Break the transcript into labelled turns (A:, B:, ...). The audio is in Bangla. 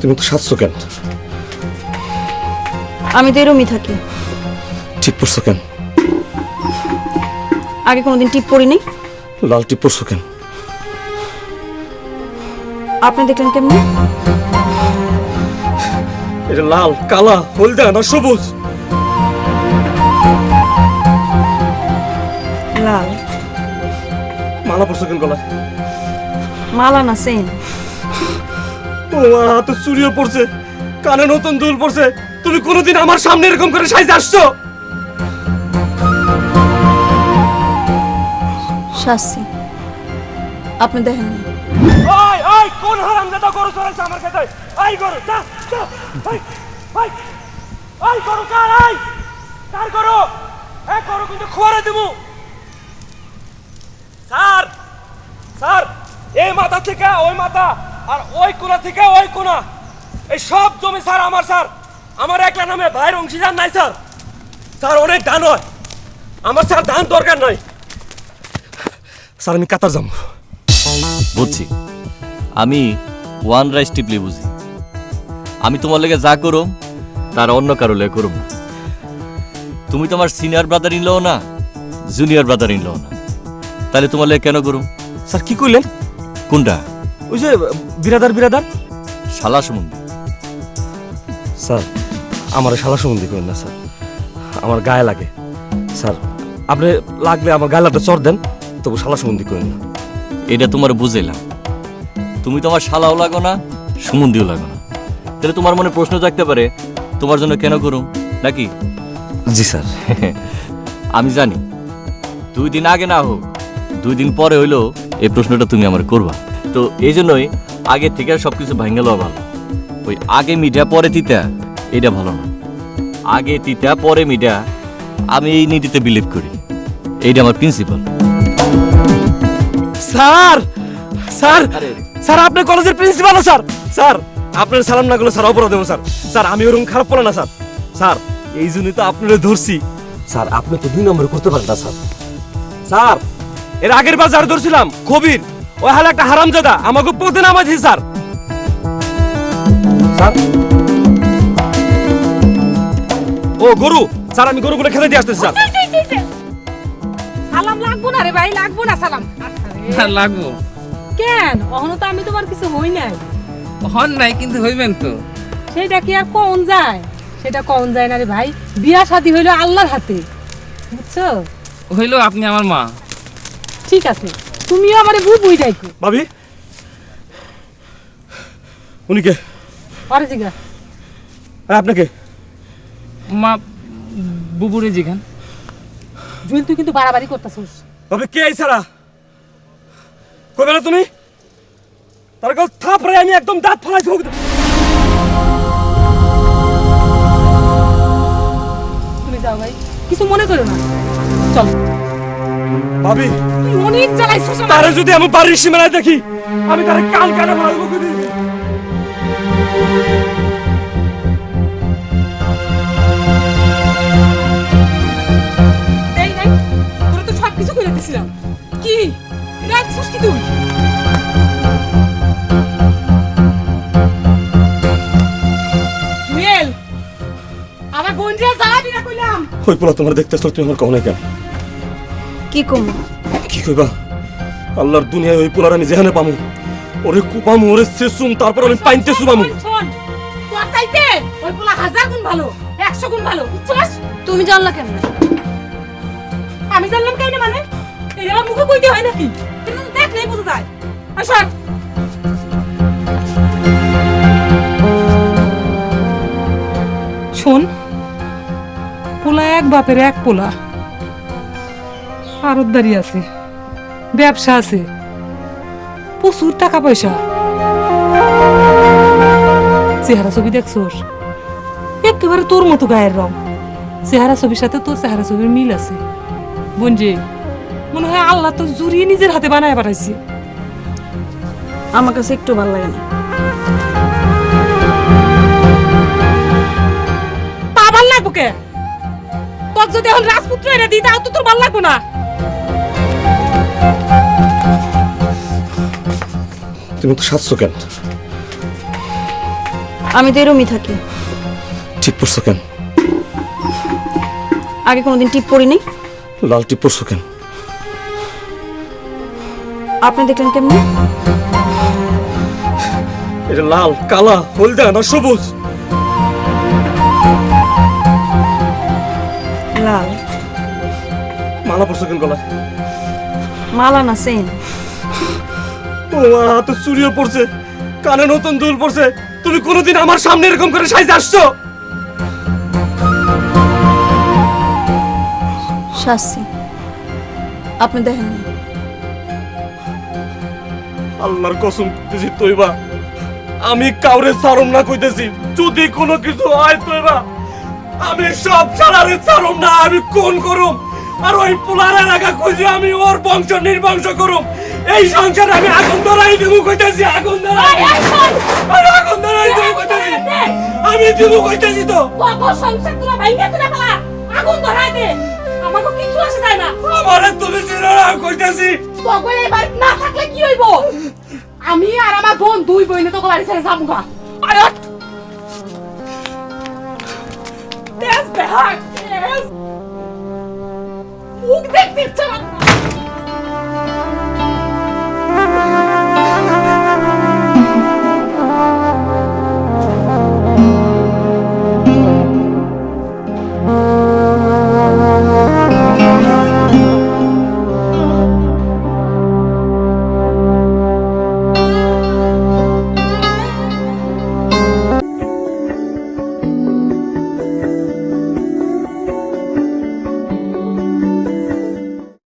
A: তুমি তো সাজছো কেন?
B: আমি তো এরমই থাকি।
A: ঠিক পড়ছো কেন?
B: আগে কোনোদিন টিপ পড়িনি?
A: লাল টিপ পড়ছো কেন?
B: আপনি দেখলেন কেমনি?
A: এটা লাল কালা হলদা না সবুজ?
B: লাল।
A: মালা পড়ছো কেন গলায়?
B: মালা না সেন।
A: ও আমার হাতে চুরিও পড়ছে কানে নতুন দুল পড়ছে। তুমি কোনোদিন আমার সামনে এরকম করে সাইজ আসছো?
B: শাসি আপনি দেখেন।
A: ওই ওই কোন হারামজাদা গরু চড়াইছে আমার খেতে? আই গরু যা যা আই আই গরু কার আই কার গরু? এ গরু কিন্তু খোয়ারে দেবো স্যার স্যার এই মাথা থেকে ওই মাথা আর ওই কোনা থেকে ওই কোনা এই সব জমি স্যার আমার স্যার। আমার একলা নামে ভাইয়ের অংশীদার নাই স্যার। স্যার অনেক ধান হয়। আমার স্যার ধান দরকার নাই। স্যার আমি কাতার যাব।
C: বুঝছি। আমি ওয়ান রাইস টিপলি বুঝি। আমি তোমার লেগে যা করো তার অন্য কারও লেগে করুম তুমি তোমার সিনিয়র ব্রাদার ইন লও না জুনিয়র ব্রাদার ইন লও না। তাহলে তোমার লেগে কেন করুম?
A: স্যার কি কইলেন
C: কোনটা?
A: ওই যে বিরাদার বিরাদার?
C: শালা সম্বন্ধে
A: স্যার আমার শালা সুমন্দি করেন না স্যার। আমার গায়ে লাগে। স্যার আপনি লাগলে আমার গায়ে লাগতে চর দেন তবু শালা সম্বন্ধে করেন না।
C: এটা তোমার বুঝাইলাম। তুমি তোমার শালাও লাগো না সুমন্দিও লাগো না। তাহলে তোমার মনে প্রশ্ন থাকতে পারে তোমার জন্য কেন করুম নাকি?
A: জি স্যার।
C: আমি জানি। দুই দিন আগে না হোক দুই দিন পরে হইলেও এই প্রশ্নটা তুমি আমার করবা। তো এই জন্যই আগে থেকে সব কিছু ভাঙ্গে লওয়া ভালো। ওই আগে মিঠা পরে তিতা এটা ভালো না। আগে তিতা পরে মিঠা আমি এই নীতিতে বিলিভ করি। এইটা আমার প্রিন্সিপাল
A: স্যার! স্যার! স্যার আপনার কলেজের প্রিন্সিপাল স্যার! স্যার আপনার সালাম না করলে স্যার অপরাধ দেবো স্যার। স্যার আমি ওরকম খারাপ পড়ে না স্যার। স্যার এই জন্যই তো আপনারা ধরছি। স্যার আপনি তো দুই নম্বরে করতে পারেন না স্যার। স্যার এর আগের বার যারা ধরছিলাম কবির ওই হালে একটা হারামজাদা আমাকে পদে নামা দিয়েছে স্যার। স্যার। ও গরু। স্যার আমি গরুগুলো খেতে দিয়ে আসতেছি স্যার।
D: সালাম লাগবো না রে ভাই লাগবো না সালাম।
E: লাগবো।
D: কেন? অহনো তো আমি তোমার কিছু হই নাই।
E: হন নাই কিন্তু হইবেন তো।
D: সেটা কি আর কোন যায়? সেটা কোন যায় না রে ভাই। বিয়া শাদী হইল আল্লাহর হাতে। বুঝছ?
E: হইল আপনি আমার মা।
D: ঠিক আছে তুমিও আমারে বুবুই ডাইকো
A: ভাবি? উনি কে?
D: আরে জিগা।
A: আর আপনাকে
E: মা বুবুরে জিখান
D: জুয়েল তুই কিন্তু বাড়াবাড়ি করতেছিস।
A: ভাবি কে এই সারা? কবে তুমি? তার কাল থাপড়ে আমি একদম দাঁত ফলাই হোক
D: তুমি যাও ভাই কিছু মনে করো না। চল।
A: ভাবি
D: অনেক আমার
A: তারে যদি আমি বাড়ির সীমানায় দেখি আমি তারে কান কানে ফলাই মুখে দিই।
D: এই নাই তোরা তো সব কিছু করে দিছিলাম। কি? রাখছিস কি তুই? জুয়েল আমার বোনরা জ্বালাবি না কইলাম।
A: ওই পোলা তোমার তুমি আমার কখনো কেন?
B: কি কম?
A: কি কইবা? আল্লাহর দুনিয়ায় ওই পোলার আমি যেখানে পামু ওরে কুপামু ওরে শেষুম তারপর আমি পাইনতে সুবামু
D: শোন তোর চাইতে ওই পোলা হাজার গুণ ভালো একশো গুণ ভালো বুঝছস?
B: তুমি জানলা কেমন
D: আমি জানলাম কেমনে মানে? আমার মুখে কইতে হয় নাকি? এটা তো দেখলেই বোঝা যায়। আসর শোন পোলা এক বাপের এক পোলা। আরতদারি আছে, ব্যবসা আছে, প্রচুর টাকা পয়সা। চেহারা ছবি দেখছোস? একেবারে তোর মতো গায়ের রং। চেহারা ছবির সাথে তোর চেহারা ছবির মিল আছে। বঞ্জে মনে হয় আল্লাহ তো জুড়িয়ে নিজের হাতে বানায় পাঠাইছে।
B: আমার কাছে একটু ভালো লাগে না।
D: তা ভালো লাগবো কে? তোর যদি এখন রাজপুত্র এনে দিই তাও তো তোর ভালো লাগবো না।
A: শান্তি মতো সাজছো কেন?
B: আমি তো এরমই থাকি।
A: ঠিক পড়ছো কেন?
B: আগে কোনোদিন টিপ পড়িনি?
A: লাল টিপ পড়ছো কেন?
B: আপনি দেখলেন কেমনি?
A: এটা লাল কালা হলদা না সবুজ?
B: লাল।
A: মালা পড়ছো কেন গলায়?
B: মালা না সেন
A: মা হাতে চুরিও পড়ছে কানে নতুন দুল পড়ছে। তুমি কোনোদিন আমার সামনে এরকম করে সাইজ আসছো?
B: শাস্তি। আপনি দেখেন
A: আল্লাহর কসম করতেছি তৈবা। আমি কাউরে সারম না কইতেছি। যদি কোনো কিছু হয় তৈবা। আমি সব ছাড়ারে সারম না আমি কোন করুম। আর ওই পোলারে খুঁজে আমি ওর বংশ নির্বংশ করুম। এই সংসার আমি আগুন ধরাই দেবো কইতেছি আগুন ধরাই আমি আগুন ধরাই দেবো কইতেছি। আমি দেবো কইতেছি তো।
D: তোর সংসার তোরা ভাইঙ্গা তোরা ফেলা আগুন ধরাই দে। আমাকে কিছু আসে যায় না।
A: আমারে তুমি চিনো না কইতেছি।
D: তোকে এই বাড়ি না থাকলে কি হইব? আমি আর আমার বোন দুই বইনে তোকে বাড়ি ছেড়ে যাব গা। আয় ওঠ। তেজ দেহাক তেজ। মুখ দেখতে ইচ্ছা না। Thank you.